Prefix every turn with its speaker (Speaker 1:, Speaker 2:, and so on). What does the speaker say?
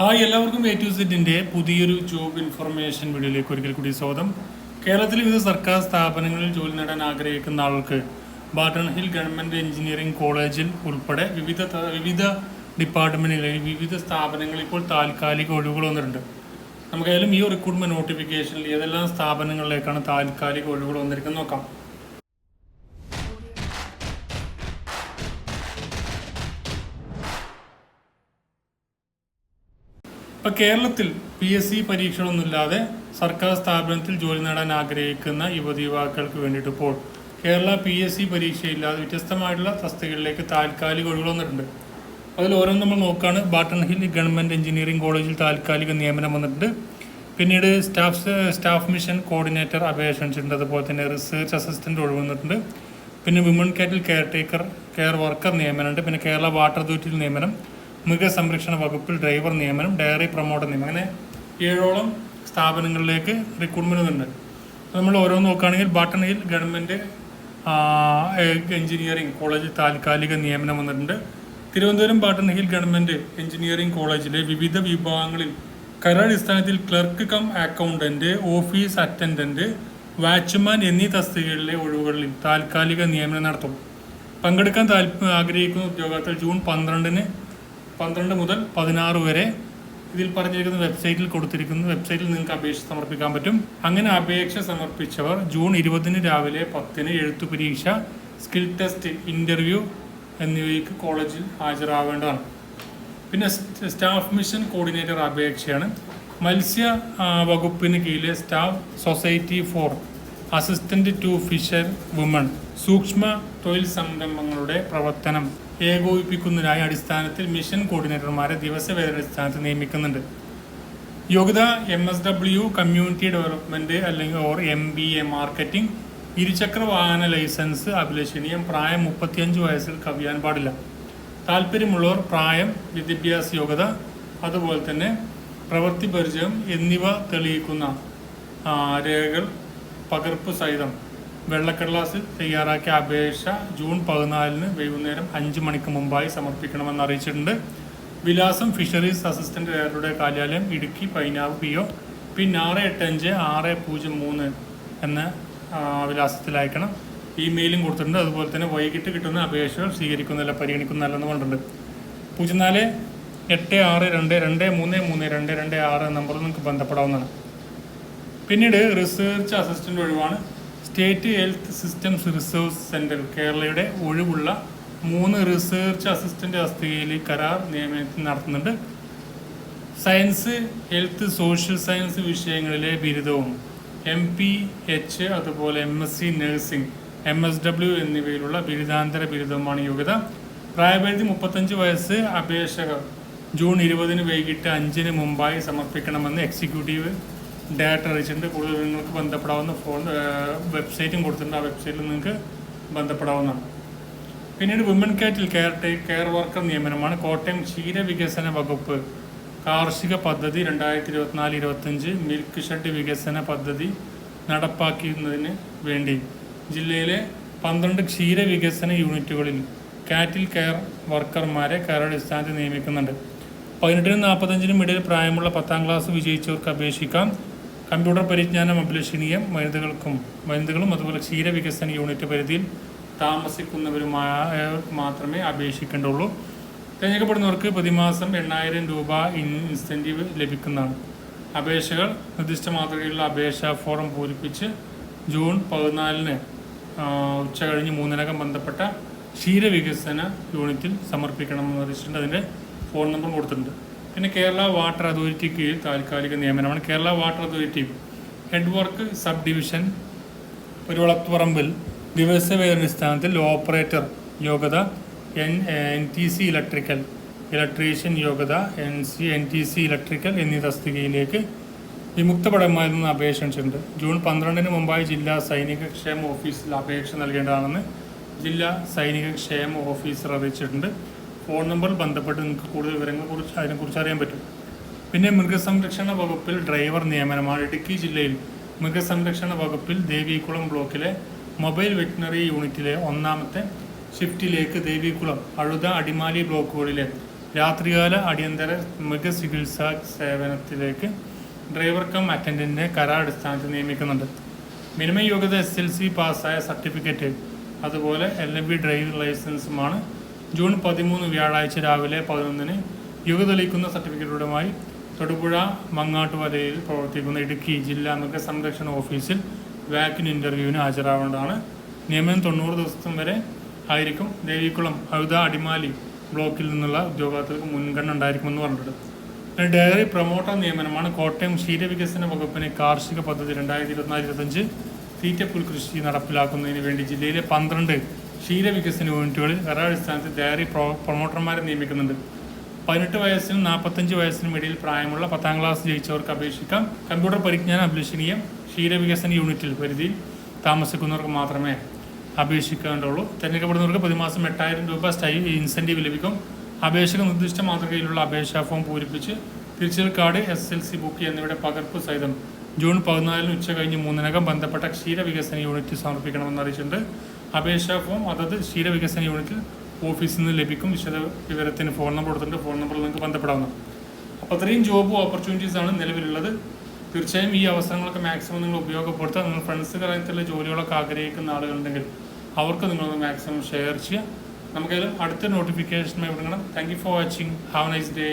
Speaker 1: Hi എല്ലാവർക്കും A to സെറ്റിന്റെ പുതിയൊരു ജോബ് ഇൻഫർമേഷൻ വീഡിയോയിലേക്ക് ഒരിക്കൽ കൂടി സ്വാഗതം. കേരളത്തിൽ വിവിധ സർക്കാർ സ്ഥാപനങ്ങളിൽ ജോലി നേടാൻ ആഗ്രഹിക്കുന്ന ആൾക്ക് ബാട്ടൺ ഹിൽ ഗവൺമെന്റ് എഞ്ചിനീയറിംഗ് കോളേജിൽ ഉൾപ്പെടെ വിവിധ വിവിധ ഡിപ്പാർട്ട്മെന്റുകളിൽ വിവിധ സ്ഥാപനങ്ങളിൽ ഇപ്പോൾ താൽക്കാലിക ഒഴിവുകൾ വന്നിട്ടുണ്ട്. നമുക്കായാലും ഈ റിക്രൂട്ട്മെന്റ് നോട്ടിഫിക്കേഷനിൽ ഏതെല്ലാം സ്ഥാപനങ്ങളിലേക്കാണ് താൽക്കാലിക ഒഴിവുകൾ വന്നിരിക്കുന്നത് നോക്കാം. ഇപ്പൊ കേരളത്തിൽ പി എസ് സി പരീക്ഷകളൊന്നുമില്ലാതെ സർക്കാർ സ്ഥാപനത്തിൽ ജോലി നേടാൻ ആഗ്രഹിക്കുന്ന യുവതി യുവാക്കൾക്ക് വേണ്ടിയിട്ട് ഇപ്പോൾ കേരള പി എസ് സി പരീക്ഷയില്ലാതെ വ്യത്യസ്തമായിട്ടുള്ള തസ്തികകളിലേക്ക് താൽക്കാലിക ഒഴിവുകൾ വന്നിട്ടുണ്ട്. അതിൽ ഓരോന്ന് നമ്മൾ നോക്കുകയാണ് ബാട്ടൺ ഹിൽ ഗവൺമെന്റ് എഞ്ചിനീയറിംഗ് കോളേജിൽ താൽക്കാലിക നിയമനം വന്നിട്ടുണ്ട്. പിന്നീട് സ്റ്റാഫ് സ്റ്റാഫ് മിഷൻ കോർഡിനേറ്റർ അപേക്ഷ ക്ഷണിച്ചിട്ടുണ്ട് അതുപോലെ തന്നെ റിസർച്ച് അസിസ്റ്റന്റ് ഒഴിവ് വന്നിട്ടുണ്ട്. പിന്നെ വിമൺ കാറ്റിൽ കെയർ ടേക്കർ കെയർ വർക്കർ നിയമനമുണ്ട്. പിന്നെ കേരള വാട്ടർ അതോറിറ്റിയിൽ നിയമനം. മൃഗസംരക്ഷണ വകുപ്പിൽ ഡ്രൈവർ നിയമനം ഡയറി പ്രൊമോട്ടർ നിയമനം അങ്ങനെ ഏഴോളം സ്ഥാപനങ്ങളിലേക്ക് റിക്രൂട്ട്മെന്റ് ഉണ്ട്. നമ്മൾ ഓരോന്ന് നോക്കുകയാണെങ്കിൽ ബാട്ടൺ ഗവൺമെന്റ് എഞ്ചിനീയറിംഗ് കോളേജ് താൽക്കാലിക നിയമനം വന്നിട്ടുണ്ട്. Thiruvananthapuram Barton Hill government engineering കോളേജിലെ വിവിധ വിഭാഗങ്ങളിൽ കരടിസ്ഥാനത്തിൽ clerk cum accountant office attendant watchman എന്നീ തസ്തികകളിലെ ഒഴിവുകളിൽ താൽക്കാലിക നിയമനം നടത്തും. പങ്കെടുക്കാൻ താല്പ ആഗ്രഹിക്കുന്ന ഉദ്യോഗാർത്ഥികൾ ജൂൺ പന്ത്രണ്ടിന് പന്ത്രണ്ട് മുതൽ പതിനാറ് വരെ ഇതിൽ പറഞ്ഞിരിക്കുന്ന വെബ്സൈറ്റിൽ കൊടുത്തിരിക്കുന്ന. വെബ്സൈറ്റിൽ നിങ്ങൾക്ക് അപേക്ഷ സമർപ്പിക്കാൻ പറ്റും. അങ്ങനെ അപേക്ഷ സമർപ്പിച്ചവർ ജൂൺ ഇരുപതിന് രാവിലെ പത്തിന് എഴുത്തു പരീക്ഷ സ്കിൽ ടെസ്റ്റ് ഇന്റർവ്യൂ എന്നിവയ്ക്ക് കോളേജിൽ ഹാജരാവേണ്ടതാണ് പിന്നെ സ്റ്റാഫ് മിഷൻ കോർഡിനേറ്റർ അപേക്ഷയാണ്. മത്സ്യ വകുപ്പിന് കീഴിലെ staff society for assistant to fisherwoman സൂക്ഷ്മ തൊഴിൽ സംരംഭങ്ങളുടെ പ്രവർത്തനം. ഏകോപിപ്പിക്കുന്നതിനായി അടിസ്ഥാനത്തിൽ മിഷൻ കോർഡിനേറ്റർമാരെ ദിവസവേതന അടിസ്ഥാനത്തിൽ നിയമിക്കുന്നുണ്ട്. യോഗ്യത M S W community development അല്ലെങ്കിൽ or M B A marketing ഇരുചക്ര വാഹന ലൈസൻസ് അഭിലഷണീയം പ്രായം മുപ്പത്തിയഞ്ച് വയസ്സിൽ കവിയാൻ പാടില്ല. താല്പര്യമുള്ളവർ പ്രായം വിദ്യാഭ്യാസ യോഗ്യത അതുപോലെ തന്നെ പ്രവൃത്തി പരിചയം എന്നിവ തെളിയിക്കുന്ന രേഖകൾ പകർപ്പ് സഹിതം. വെള്ളക്കടലാസിൽ തയ്യാറാക്കിയ അപേക്ഷ ജൂൺ പതിനാലിന് വൈകുന്നേരം അഞ്ച് മണിക്ക് മുമ്പായി സമർപ്പിക്കണമെന്ന് അറിയിച്ചിട്ടുണ്ട്. വിലാസം ഫിഷറീസ് അസിസ്റ്റന്റ് ഡയറക്ടറുടെ കാര്യാലയം Idukki Painavu P O pin ആറ് എട്ട് അഞ്ച് ആറ് പൂജ്യം മൂന്ന് എന്ന വിലാസത്തിൽ അയക്കണം. ഇമെയിലും കൊടുത്തിട്ടുണ്ട്. അതുപോലെ തന്നെ വൈകിട്ട് കിട്ടുന്ന അപേക്ഷകൾ സ്വീകരിക്കുന്നില്ല പരിഗണിക്കുന്നില്ലെന്ന് പറഞ്ഞിട്ടുണ്ട്. പൂജ്യം നാല് എട്ട് ആറ് രണ്ട് രണ്ട് മൂന്ന് മൂന്ന് രണ്ട് രണ്ട് ആറ് നമ്പറിൽ നിങ്ങൾക്ക് ബന്ധപ്പെടാവുന്നതാണ്. പിന്നീട് research assistant ഒഴിവാണ്. State health systems research centre കേരളയുടെ ഒഴിവുള്ള മൂന്ന് റിസർച്ച് അസിസ്റ്റന്റ് തസ്തികയിൽ കരാർ നിയമനത്തിൽ നടത്തുന്നുണ്ട്. സയൻസ് ഹെൽത്ത് സോഷ്യൽ സയൻസ് വിഷയങ്ങളിലെ ബിരുദവും എം പി എച്ച് അതുപോലെ M S C nursing M S W എന്നിവയിലുള്ള ബിരുദാന്തര ബിരുദവുമാണ് യോഗ്യത. പ്രായപരിധി മുപ്പത്തഞ്ച് വയസ്സ് അപേക്ഷകർ ജൂൺ ഇരുപതിന് വൈകിട്ട് അഞ്ചിന് മുമ്പായി സമർപ്പിക്കണമെന്ന് എക്സിക്യൂട്ടീവ് ഡയറക്ടർ അറിയിച്ചിട്ടുണ്ട്. കൂടുതൽ നിങ്ങൾക്ക് ബന്ധപ്പെടാവുന്ന ഫോൺ വെബ്സൈറ്റും കൊടുത്തിട്ടുണ്ട്. ആ വെബ്സൈറ്റിൽ നിങ്ങൾക്ക് ബന്ധപ്പെടാവുന്നതാണ്. പിന്നീട് women cattle care take care worker നിയമനമാണ്. Kottayam ക്ഷീരവികസന വകുപ്പ് കാർഷിക പദ്ധതി രണ്ടായിരത്തി ഇരുപത്തിനാല് ഇരുപത്തഞ്ച് മിൽക്ക് ഷെഡ് വികസന പദ്ധതി നടപ്പാക്കുന്നതിന് വേണ്ടി. ജില്ലയിലെ പന്ത്രണ്ട് ക്ഷീരവികസന യൂണിറ്റുകളിൽ കാറ്റിൽ കെയർ വർക്കർമാരെ കയറടിസ്ഥാനത്തിൽ നിയമിക്കുന്നുണ്ട്. പതിനെട്ടിനും നാൽപ്പത്തഞ്ചിനും ഇടയിൽ പ്രായമുള്ള പത്താം ക്ലാസ് വിജയിച്ചവർക്ക് അപേക്ഷിക്കാം. കമ്പ്യൂട്ടർ പരിജ്ഞാനം അഭിലഷണീയം വനിതകൾക്കും വനിതകളും അതുപോലെ ക്ഷീരവികസന യൂണിറ്റ് പരിധിയിൽ താമസിക്കുന്നവരുമായ മാത്രമേ അപേക്ഷിക്കേണ്ടുള്ളൂ. തിരഞ്ഞെടുക്കപ്പെടുന്നവർക്ക് പ്രതിമാസം എണ്ണായിരം രൂപ ഇൻസെന്റീവ് ലഭിക്കുന്നതാണ്. അപേക്ഷകൾ നിർദ്ദിഷ്ട മാതൃകയിലുള്ള അപേക്ഷാ ഫോറം പൂരിപ്പിച്ച് ജൂൺ പതിനാലിന് ഉച്ച കഴിഞ്ഞ് മൂന്നിനകം ബന്ധപ്പെട്ട ക്ഷീരവികസന യൂണിറ്റിൽ സമർപ്പിക്കണമെന്ന് നിർദ്ദേശിച്ചിട്ടുണ്ട്. അതിന്റെ ഫോൺ നമ്പർ കൊടുത്തിട്ടുണ്ട്. പിന്നെ കേരള വാട്ടർ അതോറിറ്റി കീഴിൽ താൽക്കാലിക നിയമനമാണ്. Kerala water authority head work sub division പെരുവളത്തുപറമ്പിൽ ദിവസവേതന സ്ഥാനത്തിൽ ഓപ്പറേറ്റർ യോഗ്യത N N T C electrical electrician യോഗ്യത N C N T C electrical എന്നീ തസ്തികയിലേക്ക് വിമുക്തപടമായി നിന്ന് അപേക്ഷ ക്ഷണിച്ചിട്ടുണ്ട് ജൂൺ പന്ത്രണ്ടിന് മുമ്പായി ജില്ലാ സൈനിക ക്ഷേമ ഓഫീസിൽ അപേക്ഷ നൽകേണ്ടതാണെന്ന് ജില്ലാ സൈനിക ക്ഷേമ ഓഫീസർ അറിയിച്ചിട്ടുണ്ട്. ഫോൺ നമ്പറിൽ ബന്ധപ്പെട്ട് നിങ്ങൾക്ക് കൂടുതൽ വിവരങ്ങൾ കുറിച്ച് അതിനെക്കുറിച്ച് അറിയാൻ പറ്റും. പിന്നെ മൃഗസംരക്ഷണ വകുപ്പിൽ ഡ്രൈവർ നിയമനമാണ്. ഇടുക്കി ജില്ലയിൽ മൃഗസംരക്ഷണ വകുപ്പിൽ ദേവികുളം ബ്ലോക്കിലെ മൊബൈൽ വെറ്റിനറി യൂണിറ്റിലെ ഒന്നാമത്തെ ഷിഫ്റ്റിലേക്ക് ദേവികുളം അഴുത അടിമാലി ബ്ലോക്കുകളിലെ രാത്രികാല അടിയന്തര മൃഗചികിത്സാ സേവനത്തിലേക്ക് ഡ്രൈവർ കം അറ്റൻഡന്റിനെ കരാറടിസ്ഥാനത്തിൽ നിയമിക്കുന്നുണ്ട്. മിനിമം യോഗ്യത എസ് എൽ സി പാസ്സായ സർട്ടിഫിക്കറ്റ് അതുപോലെ എൽ എം ബി ഡ്രൈവിംഗ് ലൈസൻസുമാണ് ജൂൺ പതിമൂന്ന് വ്യാഴാഴ്ച രാവിലെ പതിനൊന്നിന് യുവ തെളിയിക്കുന്ന സർട്ടിഫിക്കറ്റുകളുമായി തൊടുപുഴ മങ്ങാട്ടുവരയിൽ പ്രവർത്തിക്കുന്ന ഇടുക്കി ജില്ലാ മൃഗസംരക്ഷണ ഓഫീസിൽ വാക്കിൻ ഇന്റർവ്യൂവിന് ഹാജരാവേണ്ടതാണ്. നിയമനം തൊണ്ണൂറ് ദിവസം വരെ ആയിരിക്കും. ദേവികുളം അഴുത അടിമാലി ബ്ലോക്കിൽ നിന്നുള്ള ഉദ്യോഗാർത്ഥികൾക്ക് മുൻഗണന ഉണ്ടായിരിക്കുമെന്ന് പറഞ്ഞിട്ടുണ്ട്. ഡയറി പ്രൊമോട്ടർ നിയമനമാണ് കോട്ടയം ക്ഷീരവികസന വകുപ്പിന് കാർഷിക പദ്ധതി രണ്ടായിരത്തി ഇരുപത്തിനാല് ഇരുപത്തഞ്ച് തീറ്റപ്പുൽ കൃഷി നടപ്പിലാക്കുന്നതിന് വേണ്ടി ജില്ലയിലെ പന്ത്രണ്ട് ക്ഷീരവികസന യൂണിറ്റുകളിൽ കരാടിസ്ഥാനത്തിൽ ഡയറി പ്രോ പ്രൊമോട്ടർമാരെ നിയമിക്കുന്നുണ്ട്. പതിനെട്ട് വയസ്സിനും നാൽപ്പത്തഞ്ച് വയസ്സിനും ഇടയിൽ പ്രായമുള്ള പത്താം ക്ലാസ് ജയിച്ചവർക്ക് അപേക്ഷിക്കാം. കമ്പ്യൂട്ടർ പരിജ്ഞാനം അഭിലഷണീയം ക്ഷീരവികസന യൂണിറ്റിൽ പരിധിയിൽ താമസിക്കുന്നവർക്ക് മാത്രമേ അപേക്ഷിക്കേണ്ടുള്ളൂ. തിരഞ്ഞെടുക്കപ്പെടുന്നവർക്ക് പ്രതിമാസം എട്ടായിരം രൂപ സ്റ്റൈ ഇൻസെന്റീവ് ലഭിക്കും. അപേക്ഷക നിർദ്ദിഷ്ട മാതൃകയിലുള്ള അപേക്ഷാ ഫോം പൂരിപ്പിച്ച് തിരിച്ചൽ card S L C book എന്നിവയുടെ പകർപ്പ് സഹിതം ജൂൺ പതിനാലിന് ഉച്ച കഴിഞ്ഞ് മൂന്നിനകം ബന്ധപ്പെട്ട ക്ഷീരവികസന യൂണിറ്റ് സമർപ്പിക്കണമെന്ന് അറിയിച്ചിട്ടുണ്ട്. അപേക്ഷാ ഫോം അതത് ക്ഷീരവികസന യൂണിറ്റ് ഓഫീസിൽ നിന്ന് ലഭിക്കും. വിശദ വിവരത്തിന് ഫോൺ നമ്പർ കൊടുത്തിട്ടുണ്ട്. ഫോൺ നമ്പറിൽ നിങ്ങൾക്ക് ബന്ധപ്പെടാവുന്നതാണ് അപ്പോൾ അത്രയും ജോബ് ഓപ്പർച്യൂണിറ്റീസ് ആണ് നിലവിലുള്ളത്. തീർച്ചയായും ഈ അവസരങ്ങളൊക്കെ മാക്സിമം നിങ്ങൾ ഉപയോഗപ്പെടുത്തുക. നിങ്ങൾ ഫ്രണ്ട്സ് കാര്യത്തിലുള്ള ജോലികളൊക്കെ ആഗ്രഹിക്കുന്ന ആളുകളുണ്ടെങ്കിൽ അവർക്ക് നിങ്ങളൊന്ന് മാക്സിമം ഷെയർ ചെയ്യുക. നമുക്കതിൽ അടുത്ത നോട്ടിഫിക്കേഷനുമായി വിടണം thank you for watching have nice day